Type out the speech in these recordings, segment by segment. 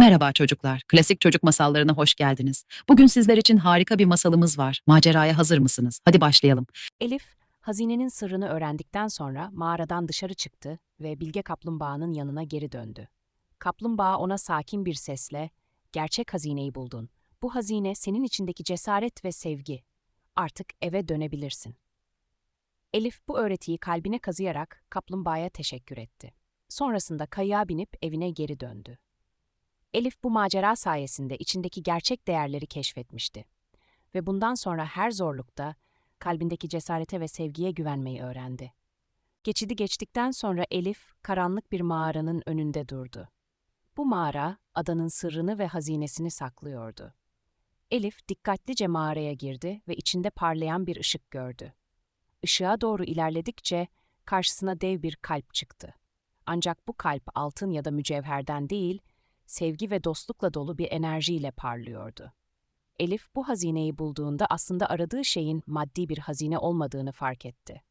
Merhaba çocuklar. Klasik çocuk masallarına hoş geldiniz. Bugün sizler için harika bir masalımız var. Maceraya hazır mısınız? Hadi başlayalım. Elif, hazinenin sırrını öğrendikten sonra mağaradan dışarı çıktı ve Bilge Kaplumbağa'nın yanına geri döndü. Kaplumbağa ona sakin bir sesle, "Gerçek hazineyi buldun. Bu hazine senin içindeki cesaret ve sevgi. Artık eve dönebilirsin." Elif bu öğretiyi kalbine kazıyarak kaplumbağaya teşekkür etti. Sonrasında kayığa binip evine geri döndü. Elif bu macera sayesinde içindeki gerçek değerleri keşfetmişti. Ve bundan sonra her zorlukta kalbindeki cesarete ve sevgiye güvenmeyi öğrendi. Geçidi geçtikten sonra Elif, karanlık bir mağaranın önünde durdu. Bu mağara, adanın sırrını ve hazinesini saklıyordu. Elif dikkatlice mağaraya girdi ve içinde parlayan bir ışık gördü. Işığa doğru ilerledikçe karşısına dev bir kalp çıktı. Ancak bu kalp altın ya da mücevherden değil, sevgi ve dostlukla dolu bir enerjiyle parlıyordu. Elif bu hazineyi bulduğunda aslında aradığı şeyin maddi bir hazine olmadığını fark etti.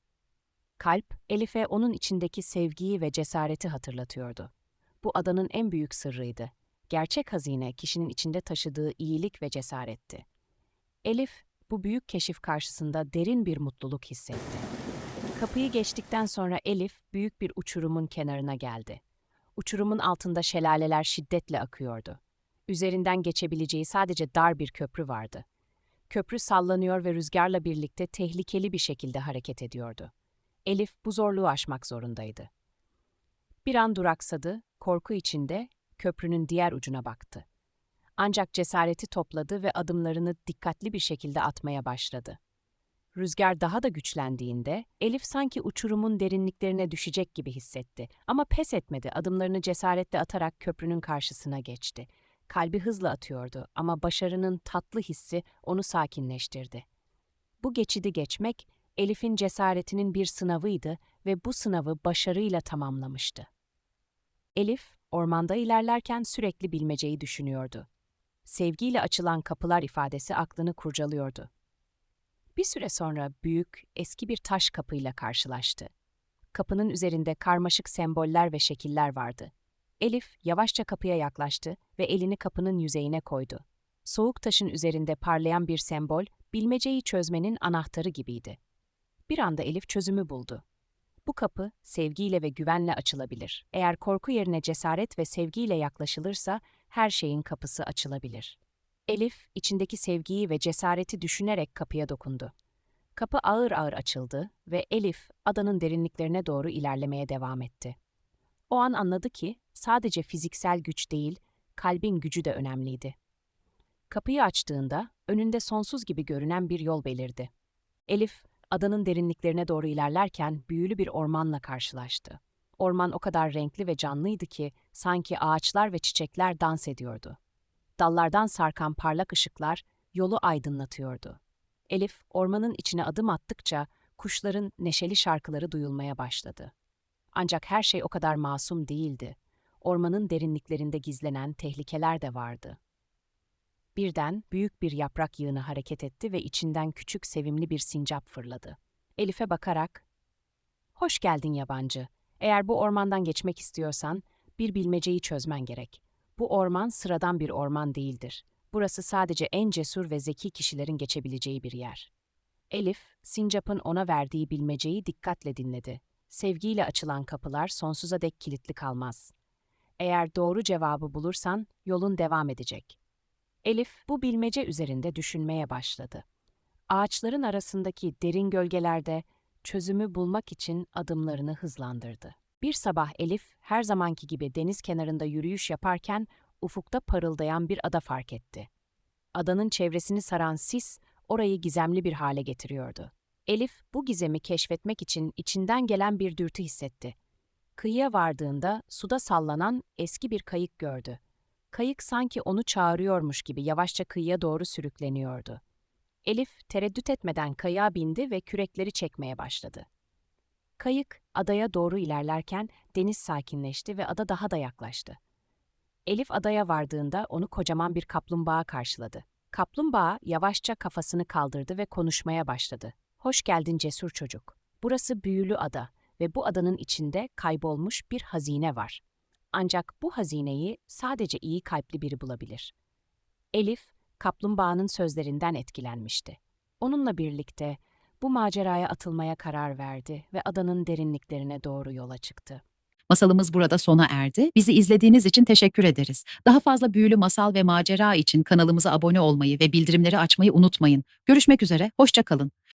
Kalp, Elif'e onun içindeki sevgiyi ve cesareti hatırlatıyordu. Bu adanın en büyük sırrıydı. Gerçek hazine kişinin içinde taşıdığı iyilik ve cesaretti. Elif, bu büyük keşif karşısında derin bir mutluluk hissetti. Kapıyı geçtikten sonra Elif, büyük bir uçurumun kenarına geldi. Uçurumun altında şelaleler şiddetle akıyordu. Üzerinden geçebileceği sadece dar bir köprü vardı. Köprü sallanıyor ve rüzgarla birlikte tehlikeli bir şekilde hareket ediyordu. Elif bu zorluğu aşmak zorundaydı. Bir an duraksadı, korku içinde köprünün diğer ucuna baktı. Ancak cesareti topladı ve adımlarını dikkatli bir şekilde atmaya başladı. Rüzgar daha da güçlendiğinde Elif sanki uçurumun derinliklerine düşecek gibi hissetti ama pes etmedi. Adımlarını cesaretle atarak köprünün karşısına geçti. Kalbi hızla atıyordu ama başarının tatlı hissi onu sakinleştirdi. Bu geçidi geçmek Elif'in cesaretinin bir sınavıydı ve bu sınavı başarıyla tamamlamıştı. Elif, ormanda ilerlerken sürekli bilmeceyi düşünüyordu. Sevgiyle açılan kapılar ifadesi aklını kurcalıyordu. Bir süre sonra büyük, eski bir taş kapıyla karşılaştı. Kapının üzerinde karmaşık semboller ve şekiller vardı. Elif yavaşça kapıya yaklaştı ve elini kapının yüzeyine koydu. Soğuk taşın üzerinde parlayan bir sembol, bilmeceyi çözmenin anahtarı gibiydi. Bir anda Elif çözümü buldu. Bu kapı sevgiyle ve güvenle açılabilir. Eğer korku yerine cesaret ve sevgiyle yaklaşılırsa her şeyin kapısı açılabilir. Elif, içindeki sevgiyi ve cesareti düşünerek kapıya dokundu. Kapı ağır ağır açıldı ve Elif, adanın derinliklerine doğru ilerlemeye devam etti. O an anladı ki, sadece fiziksel güç değil, kalbin gücü de önemliydi. Kapıyı açtığında, önünde sonsuz gibi görünen bir yol belirdi. Elif, adanın derinliklerine doğru ilerlerken büyülü bir ormanla karşılaştı. Orman o kadar renkli ve canlıydı ki, sanki ağaçlar ve çiçekler dans ediyordu dallardan sarkan parlak ışıklar yolu aydınlatıyordu. Elif, ormanın içine adım attıkça kuşların neşeli şarkıları duyulmaya başladı. Ancak her şey o kadar masum değildi. Ormanın derinliklerinde gizlenen tehlikeler de vardı. Birden büyük bir yaprak yığını hareket etti ve içinden küçük sevimli bir sincap fırladı. Elif'e bakarak, ''Hoş geldin yabancı. Eğer bu ormandan geçmek istiyorsan bir bilmeceyi çözmen gerek. Bu orman sıradan bir orman değildir. Burası sadece en cesur ve zeki kişilerin geçebileceği bir yer. Elif, Sincap'ın ona verdiği bilmeceyi dikkatle dinledi. Sevgiyle açılan kapılar sonsuza dek kilitli kalmaz. Eğer doğru cevabı bulursan yolun devam edecek. Elif bu bilmece üzerinde düşünmeye başladı. Ağaçların arasındaki derin gölgelerde çözümü bulmak için adımlarını hızlandırdı. Bir sabah Elif her zamanki gibi deniz kenarında yürüyüş yaparken ufukta parıldayan bir ada fark etti. Adanın çevresini saran sis orayı gizemli bir hale getiriyordu. Elif bu gizemi keşfetmek için içinden gelen bir dürtü hissetti. Kıyıya vardığında suda sallanan eski bir kayık gördü. Kayık sanki onu çağırıyormuş gibi yavaşça kıyıya doğru sürükleniyordu. Elif tereddüt etmeden kayığa bindi ve kürekleri çekmeye başladı. Kayık adaya doğru ilerlerken deniz sakinleşti ve ada daha da yaklaştı. Elif adaya vardığında onu kocaman bir kaplumbağa karşıladı. Kaplumbağa yavaşça kafasını kaldırdı ve konuşmaya başladı. Hoş geldin cesur çocuk. Burası büyülü ada ve bu adanın içinde kaybolmuş bir hazine var. Ancak bu hazineyi sadece iyi kalpli biri bulabilir. Elif, kaplumbağanın sözlerinden etkilenmişti. Onunla birlikte bu maceraya atılmaya karar verdi ve adanın derinliklerine doğru yola çıktı. Masalımız burada sona erdi. Bizi izlediğiniz için teşekkür ederiz. Daha fazla büyülü masal ve macera için kanalımıza abone olmayı ve bildirimleri açmayı unutmayın. Görüşmek üzere, hoşça kalın.